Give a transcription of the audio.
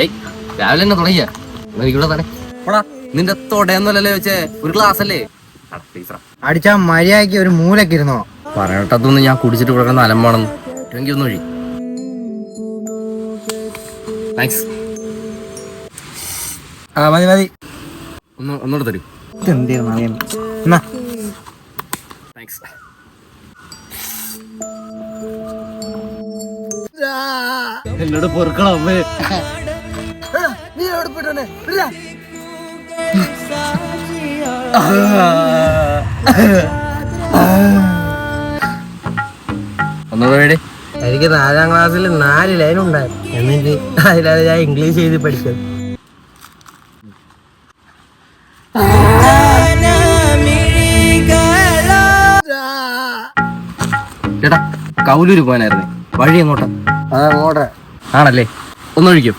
ഏയ് രാവിലെ തന്നെ തുടങ്ങിയ. തന്നെ. പോടാ നിന്റെ തൊടയൊന്നുമല്ലല്ലേ വെച്ചേ ഒരു ഗ്ലാസ് അല്ലേ? അടിച്ചാ മര്യാദയ്ക്ക് ഒരു മൂലക്ക് ഇരുന്നോ? പറയട്ടതൊന്നും ഞാൻ കുടിച്ചിട്ട് ഇവിടെ കിടന്ന് അലമ്പാണെന്ന്. എനിക്ക് ഒന്ന് ഒഴി താങ്ക്സ് ആ മതി മതി. ഒന്ന് ഒന്നുകൂടെ തരൂ. താങ്ക്സ് എന്നോട് പൊറുക്കണം അമ്മേ. നീ എവിടെ പോയിട്ടാണ് ഒന്നുകൂടെ എനിക്ക് നാലാം ക്ലാസ്സിൽ നാല് ലൈൻ ഉണ്ടായിരുന്നു. എന്നിട്ട് അതിലാണ് ഞാൻ ഇംഗ്ലീഷ് എഴുതി പഠിച്ചത്. ചേട്ടാ കൗലൂര് പോകാനായിരുന്നേ. വഴി എങ്ങോട്ടാ? അതങ്ങോട്ടെ ആണല്ലേ? ഒന്നൊഴിക്കും.